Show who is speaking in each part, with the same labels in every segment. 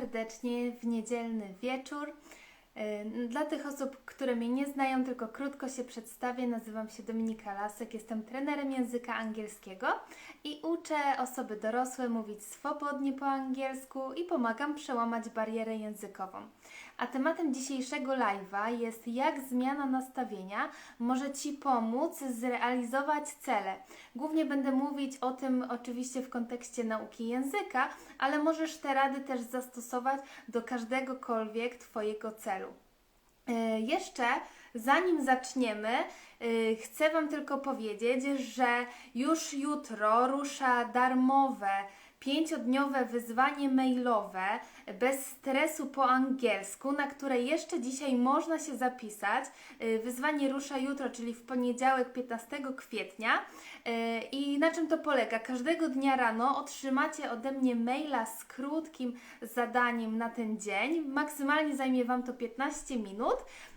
Speaker 1: serdecznie w niedzielny wieczór. Yy, Dla tych osób, które mnie nie znają, tylko krótko się przedstawię. Nazywam się Dominika Lasek, jestem trenerem języka angielskiego i uczę osoby dorosłe mówić swobodnie po angielsku i pomagam przełamać barierę językową. A tematem dzisiejszego live'a jest jak zmiana nastawienia może Ci pomóc zrealizować cele. Głównie będę mówić o tym oczywiście w kontekście nauki języka, ale możesz te rady też zastosować do każdegokolwiek Twojego celu. E, Jeszcze zanim zaczniemy, e, chcę Wam tylko powiedzieć, że już jutro rusza darmowe pięciodniowe wyzwanie mailowe bez stresu po angielsku, na które jeszcze dzisiaj można się zapisać. E, Wyzwanie rusza jutro, czyli w poniedziałek 15 kwietnia. E, I na czym to polega? Każdego dnia rano otrzymacie ode mnie maila z krótkim zadaniem na ten dzień. Maksymalnie zajmie Wam to 15 minut.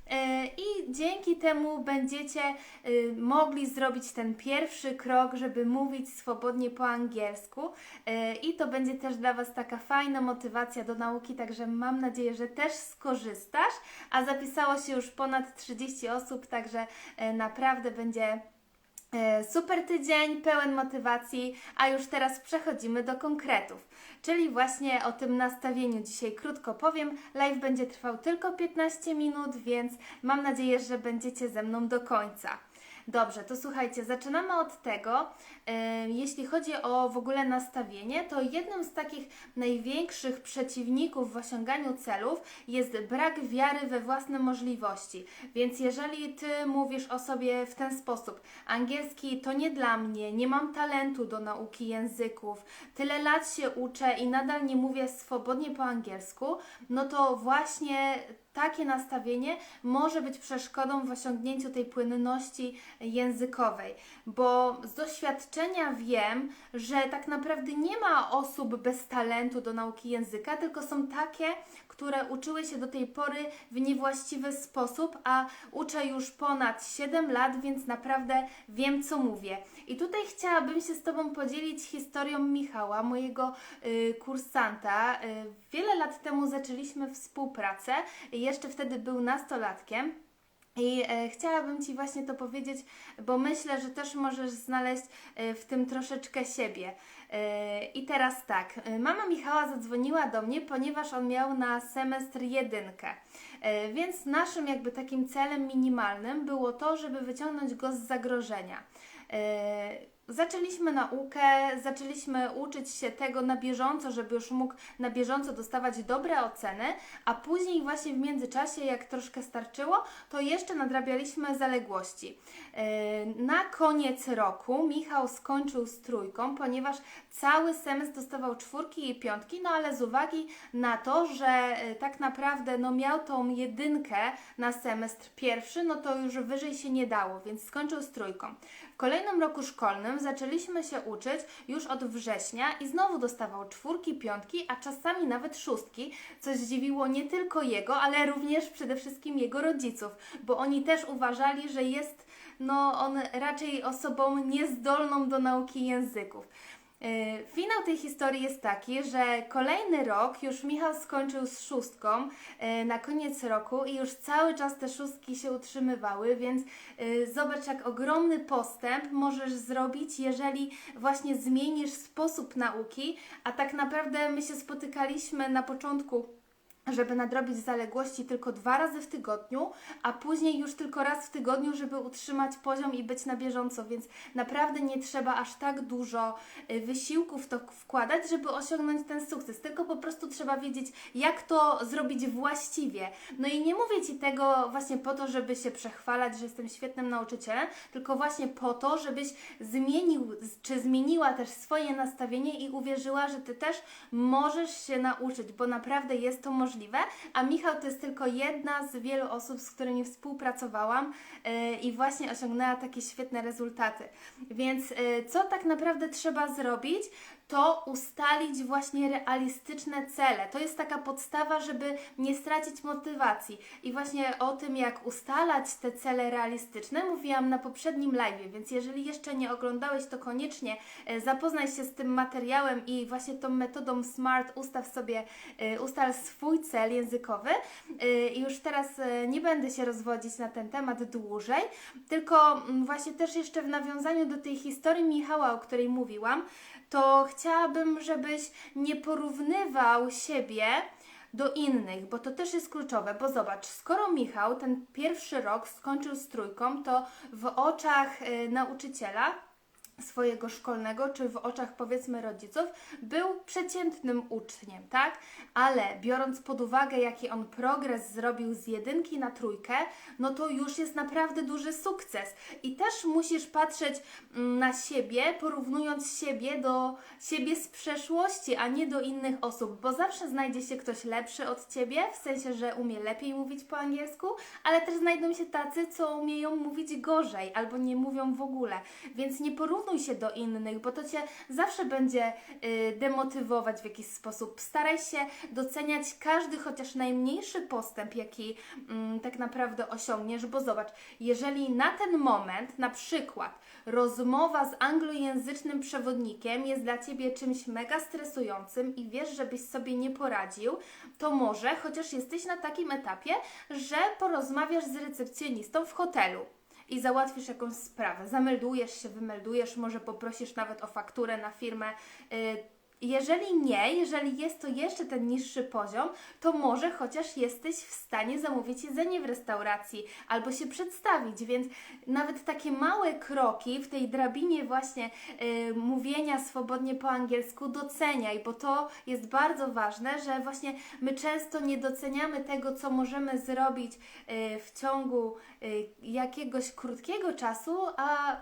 Speaker 1: E, I dzięki temu będziecie y, mogli zrobić ten pierwszy krok, żeby mówić swobodnie po angielsku. I to będzie też dla Was taka fajna motywacja do nauki, także mam nadzieję, że też skorzystasz. A zapisało się już ponad 30 osób, także e, naprawdę będzie. E, Super tydzień, pełen motywacji, a już teraz przechodzimy do konkretów. Czyli właśnie o tym nastawieniu dzisiaj krótko powiem. Live będzie trwał tylko 15 minut, więc mam nadzieję, że będziecie ze mną do końca. Dobrze, to słuchajcie, zaczynamy od tego, jeśli chodzi o w ogóle nastawienie, to jednym z takich największych przeciwników w osiąganiu celów jest brak wiary we własne możliwości. Więc jeżeli Ty mówisz o sobie w ten sposób, angielski to nie dla mnie, nie mam talentu do nauki języków, tyle lat się uczę i nadal nie mówię swobodnie po angielsku, no to właśnie takie nastawienie może być przeszkodą w osiągnięciu tej płynności językowej, bo z doświadczenia wiem, że tak naprawdę nie ma osób bez talentu do nauki języka, tylko są takie, które uczyły się do tej pory w niewłaściwy sposób, a uczę już ponad 7 lat, więc naprawdę wiem, co mówię. I tutaj chciałabym się z Tobą podzielić historią Michała, mojego y, kursanta. Y, wiele lat temu zaczęliśmy współpracę, jeszcze wtedy był nastolatkiem. I e, chciałabym Ci właśnie to powiedzieć, bo myślę, że też możesz znaleźć e, w tym troszeczkę siebie. E, I teraz tak, e, mama Michała zadzwoniła do mnie, ponieważ on miał na semestr jedynkę. E, Więc naszym jakby takim celem minimalnym było to, żeby wyciągnąć go z zagrożenia. Zaczęliśmy naukę, zaczęliśmy uczyć się tego na bieżąco, żeby już mógł na bieżąco dostawać dobre oceny, a później właśnie w międzyczasie, jak troszkę starczyło, to jeszcze nadrabialiśmy zaległości. E, Na koniec roku Michał skończył z trójką, ponieważ cały semestr dostawał czwórki i piątki, no ale z uwagi na to, że e, tak naprawdę no, miał tą jedynkę na semestr pierwszy, no to już wyżej się nie dało, więc skończył z trójką. W kolejnym roku szkolnym zaczęliśmy się uczyć już od września i znowu dostawał czwórki, piątki, a czasami nawet szóstki, co zdziwiło nie tylko jego, ale również przede wszystkim jego rodziców, bo oni też uważali, że jest no, on raczej osobą niezdolną do nauki języków. Yy, Finał tej historii jest taki, że kolejny rok już Michał skończył z szóstką yy, na koniec roku i już cały czas te szóstki się utrzymywały, więc yy, zobacz jak ogromny postęp możesz zrobić, jeżeli właśnie zmienisz sposób nauki, a tak naprawdę my się spotykaliśmy na początku żeby nadrobić zaległości tylko dwa razy w tygodniu, a później już tylko raz w tygodniu, żeby utrzymać poziom i być na bieżąco, więc naprawdę nie trzeba aż tak dużo y, wysiłku w to wkładać, żeby osiągnąć ten sukces, tylko po prostu trzeba wiedzieć, jak to zrobić właściwie. No i nie mówię Ci tego właśnie po to, żeby się przechwalać, że jestem świetnym nauczycielem, tylko właśnie po to, żebyś zmienił, czy zmieniła też swoje nastawienie i uwierzyła, że Ty też możesz się nauczyć, bo naprawdę jest to możliwe możliwe, a Michał to jest tylko jedna z wielu osób, z którymi współpracowałam yy, i właśnie osiągnęła takie świetne rezultaty. Więc yy, co tak naprawdę trzeba zrobić? to ustalić właśnie realistyczne cele. To jest taka podstawa, żeby nie stracić motywacji. I właśnie o tym, jak ustalać te cele realistyczne, mówiłam na poprzednim live, więc jeżeli jeszcze nie oglądałeś, to koniecznie e, zapoznaj się z tym materiałem i właśnie tą metodą SMART ustaw sobie, ustal swój cel językowy. I już teraz e, nie będę się rozwodzić na ten temat dłużej, tylko mm, właśnie też jeszcze w nawiązaniu do tej historii Michała, o której mówiłam, to chciałabym, żebyś nie porównywał siebie do innych, bo to też jest kluczowe, bo zobacz, skoro Michał ten pierwszy rok skończył z trójką, to w oczach y, nauczyciela swojego szkolnego, czy w oczach powiedzmy rodziców, był przeciętnym uczniem, tak? Ale biorąc pod uwagę, jaki on progres zrobił z jedynki na trójkę, no to już jest naprawdę duży sukces. I też musisz patrzeć mm, na siebie, porównując siebie do siebie z przeszłości, a nie do innych osób, bo zawsze znajdzie się ktoś lepszy od ciebie, w sensie, że umie lepiej mówić po angielsku, ale też znajdą się tacy, co umieją mówić gorzej albo nie mówią w ogóle. Więc nie porównuj się do innych, bo to cię zawsze będzie y, demotywować w jakiś sposób. Staraj się doceniać każdy chociaż najmniejszy postęp, jaki mm, tak naprawdę osiągniesz, bo zobacz, jeżeli na ten moment na przykład rozmowa z anglojęzycznym przewodnikiem jest dla ciebie czymś mega stresującym i wiesz, żebyś sobie nie poradził, to może chociaż jesteś na takim etapie, że porozmawiasz z recepcjonistą w hotelu i załatwisz jakąś sprawę. Zameldujesz się, wymeldujesz, może poprosisz nawet o fakturę na firmę. Jeżeli nie, jeżeli jest to jeszcze ten niższy poziom, to może chociaż jesteś w stanie zamówić jedzenie w restauracji albo się przedstawić, więc nawet takie małe kroki w tej drabinie właśnie y, mówienia swobodnie po angielsku doceniaj, bo to jest bardzo ważne, że właśnie my często nie doceniamy tego, co możemy zrobić y, w ciągu y, jakiegoś krótkiego czasu, a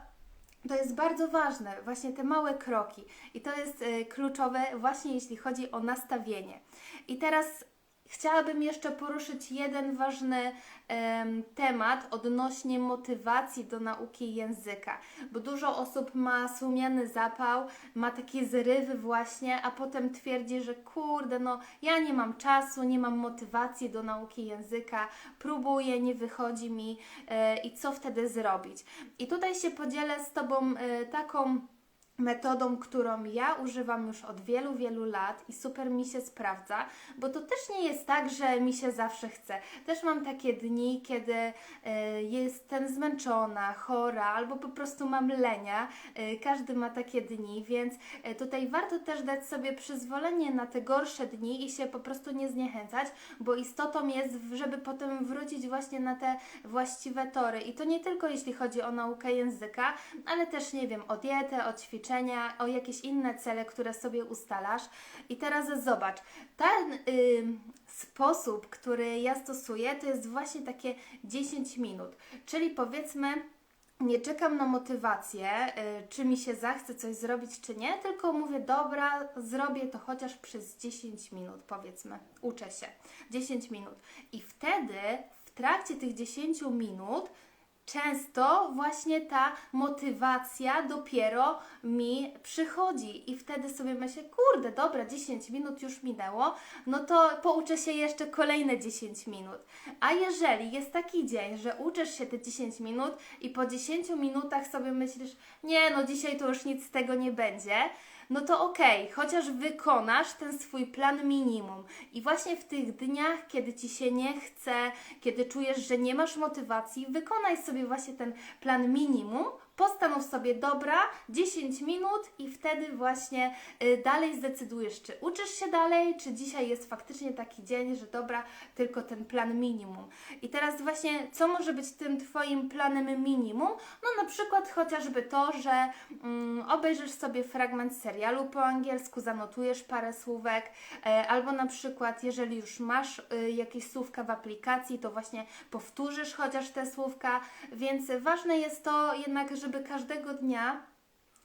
Speaker 1: to jest bardzo ważne, właśnie te małe kroki. I to jest y, kluczowe, właśnie jeśli chodzi o nastawienie. I teraz chciałabym jeszcze poruszyć jeden ważny em, temat odnośnie motywacji do nauki języka, bo dużo osób ma słomiany zapał, ma takie zrywy właśnie, a potem twierdzi, że kurde, no ja nie mam czasu, nie mam motywacji do nauki języka, próbuję, nie wychodzi mi e, i co wtedy zrobić. I tutaj się podzielę z Tobą e, taką metodą, którą ja używam już od wielu, wielu lat i super mi się sprawdza, bo to też nie jest tak, że mi się zawsze chce. Też mam takie dni, kiedy e, jestem zmęczona, chora albo po prostu mam lenia. E, każdy ma takie dni, więc e, tutaj warto też dać sobie przyzwolenie na te gorsze dni i się po prostu nie zniechęcać, bo istotą jest, żeby potem wrócić właśnie na te właściwe tory. I to nie tylko jeśli chodzi o naukę języka, ale też nie wiem, o dietę, o o jakieś inne cele, które sobie ustalasz. I teraz zobacz, ten y, sposób, który ja stosuję, to jest właśnie takie 10 minut. Czyli powiedzmy, nie czekam na motywację, y, czy mi się zachce coś zrobić, czy nie, tylko mówię, dobra, zrobię to chociaż przez 10 minut, powiedzmy, uczę się. 10 minut. I wtedy, w trakcie tych 10 minut, często właśnie ta motywacja dopiero mi przychodzi i wtedy sobie myślę, kurde, dobra, 10 minut już minęło, no to pouczę się jeszcze kolejne 10 minut. A jeżeli jest taki dzień, że uczysz się te 10 minut i po 10 minutach sobie myślisz, nie, no dzisiaj to już nic z tego nie będzie, no to okej, chociaż wykonasz ten swój plan minimum. I właśnie w tych dniach, kiedy ci się nie chce, kiedy czujesz, że nie masz motywacji, wykonaj sobie właśnie ten plan minimum. Postanów sobie, dobra, 10 minut i wtedy właśnie y, dalej zdecydujesz, czy uczysz się dalej, czy dzisiaj jest faktycznie taki dzień, że dobra, tylko ten plan minimum. I teraz właśnie, co może być tym Twoim planem minimum? No na przykład chociażby to, że mm, obejrzysz sobie fragment serialu po angielsku, zanotujesz parę słówek, e, albo na przykład, jeżeli już masz y, jakieś słówka w aplikacji, to właśnie powtórzysz chociaż te słówka, więc ważne jest to jednak, żeby każdego dnia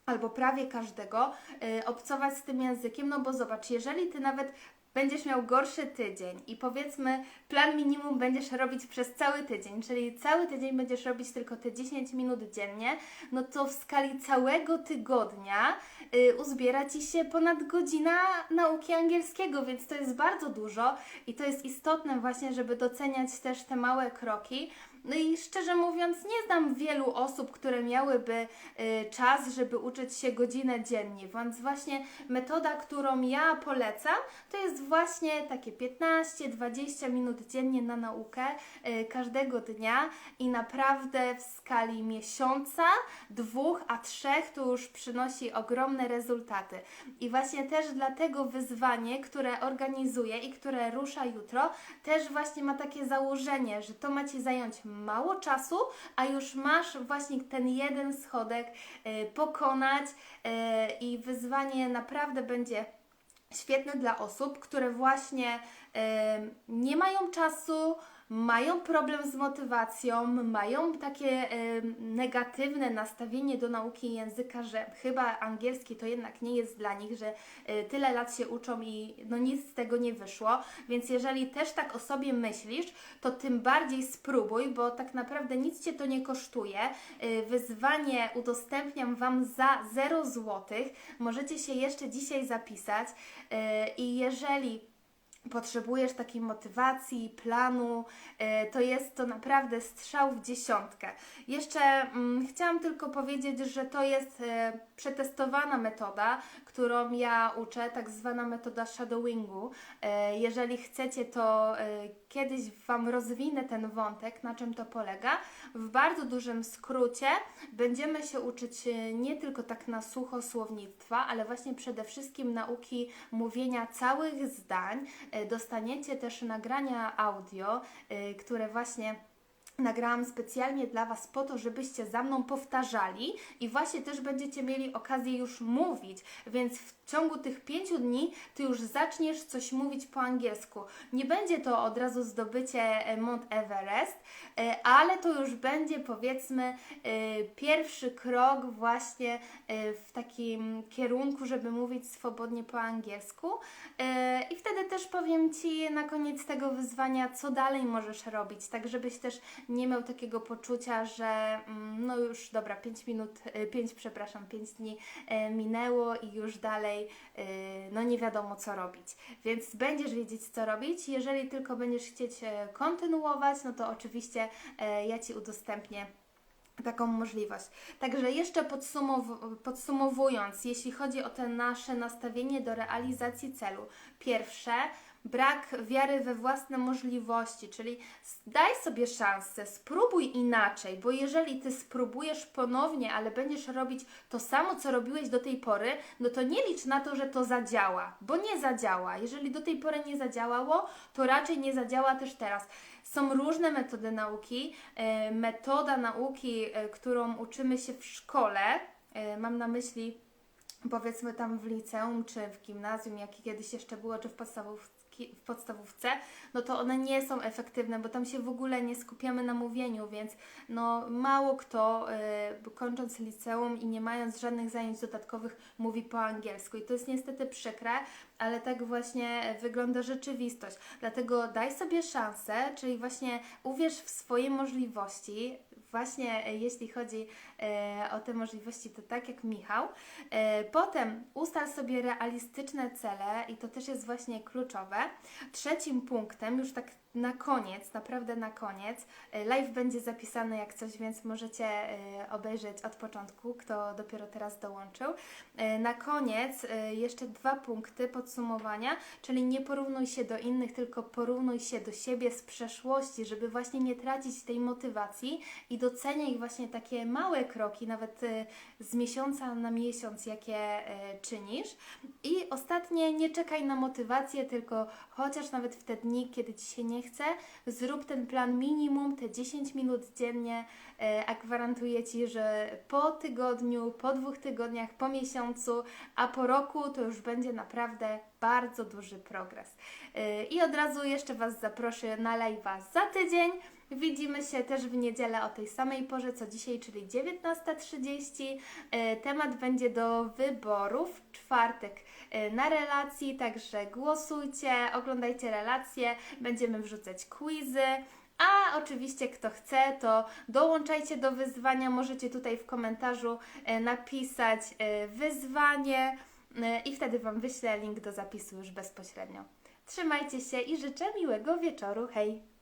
Speaker 1: albo prawie każdego y, obcować z tym językiem, no bo zobacz, jeżeli ty nawet będziesz miał gorszy tydzień i powiedzmy plan minimum będziesz robić przez cały tydzień, czyli cały tydzień będziesz robić tylko te 10 minut dziennie, no to w skali całego tygodnia y, uzbiera Ci się ponad godzina nauki angielskiego, więc to jest bardzo dużo i to jest istotne właśnie, żeby doceniać też te małe kroki. No i szczerze mówiąc, nie znam wielu osób, które miałyby y, czas, żeby uczyć się godzinę dziennie, więc właśnie metoda, którą ja polecam, to jest właśnie takie 15-20 minut dziennie na naukę y, każdego dnia i naprawdę w skali miesiąca, dwóch, a trzech to już przynosi ogromne rezultaty. I właśnie też dlatego wyzwanie, które organizuję i które rusza jutro, też właśnie ma takie założenie, że to ma Ci zająć mało czasu, a już masz właśnie ten jeden schodek y, pokonać y, i wyzwanie naprawdę będzie świetne dla osób, które właśnie y, nie mają czasu, mają problem z motywacją, mają takie y, negatywne nastawienie do nauki języka, że chyba angielski to jednak nie jest dla nich, że y, tyle lat się uczą i no nic z tego nie wyszło. Więc jeżeli też tak o sobie myślisz, to tym bardziej spróbuj, bo tak naprawdę nic Cię to nie kosztuje. Y, wyzwanie udostępniam Wam za 0 zł. Możecie się jeszcze dzisiaj zapisać y, i jeżeli potrzebujesz takiej motywacji, planu, e, to jest to naprawdę strzał w dziesiątkę. Jeszcze mm, chciałam tylko powiedzieć, że to jest e, przetestowana metoda, którą ja uczę, tak zwana metoda shadowingu. E, jeżeli chcecie, to e, kiedyś Wam rozwinę ten wątek, na czym to polega. W bardzo dużym skrócie będziemy się uczyć e, nie tylko tak na sucho słownictwa, ale właśnie przede wszystkim nauki mówienia całych zdań. E, Dostaniecie też nagrania audio, e, które właśnie nagrałam specjalnie dla Was po to, żebyście za mną powtarzali i właśnie też będziecie mieli okazję już mówić, więc w ciągu tych pięciu dni Ty już zaczniesz coś mówić po angielsku. Nie będzie to od razu zdobycie e, Mount Everest, e, ale to już będzie powiedzmy e, pierwszy krok właśnie w takim kierunku, żeby mówić swobodnie po angielsku i wtedy też powiem Ci na koniec tego wyzwania, co dalej możesz robić, tak żebyś też nie miał takiego poczucia, że mm, no już dobra, 5 minut, 5, przepraszam, 5 dni minęło i już dalej no nie wiadomo co robić. Więc będziesz wiedzieć co robić. Jeżeli tylko będziesz chcieć kontynuować, no to oczywiście ja Ci udostępnię taką możliwość. Także jeszcze podsumow- podsumowując, jeśli chodzi o te nasze nastawienie do realizacji celu. Pierwsze, brak wiary we własne możliwości, czyli daj sobie szansę, spróbuj inaczej, bo jeżeli ty spróbujesz ponownie, ale będziesz robić to samo, co robiłeś do tej pory, no to nie licz na to, że to zadziała, bo nie zadziała. Jeżeli do tej pory nie zadziałało, to raczej nie zadziała też teraz. Są różne metody nauki. E, metoda nauki, e, którą uczymy się w szkole, e, mam na myśli powiedzmy tam w liceum, czy w gimnazjum, jak kiedyś jeszcze było, czy w podstawówce, w podstawówce, no to one nie są efektywne, bo tam się w ogóle nie skupiamy na mówieniu, więc no mało kto y, kończąc liceum i nie mając żadnych zajęć dodatkowych mówi po angielsku i to jest niestety przykre, ale tak właśnie wygląda rzeczywistość. Dlatego daj sobie szansę, czyli właśnie uwierz w swoje możliwości, właśnie e, jeśli chodzi o te możliwości, to tak jak Michał. E, potem ustal sobie realistyczne cele i to też jest właśnie kluczowe. Trzecim punktem, już tak na koniec, naprawdę na koniec, e, live będzie zapisany jak coś, więc możecie e, obejrzeć od początku, kto dopiero teraz dołączył. E, na koniec jeszcze dwa punkty podsumowania, czyli nie porównuj się do innych, tylko porównuj się do siebie z przeszłości, żeby właśnie nie tracić tej motywacji i doceniaj właśnie takie małe kroki, nawet z miesiąca na miesiąc, jakie czynisz. I ostatnie, nie czekaj na motywację, tylko chociaż nawet w te dni, kiedy Ci się nie chce, zrób ten plan minimum, te 10 minut dziennie, e, a gwarantuję Ci, że po tygodniu, po dwóch tygodniach, po miesiącu, a po roku to już będzie naprawdę bardzo duży progres. I od razu jeszcze Was zaproszę na live'a za tydzień. Widzimy się też w niedzielę o tej samej porze co dzisiaj, czyli 19.30. E, Temat będzie do wyborów. Czwartek e, na relacji, także głosujcie, oglądajcie relacje, będziemy wrzucać quizy. A oczywiście, kto chce, to dołączajcie do wyzwania. Możecie tutaj w komentarzu e, napisać wyzwanie i wtedy Wam wyślę link do zapisu już bezpośrednio. Trzymajcie się i życzę miłego wieczoru. Hej!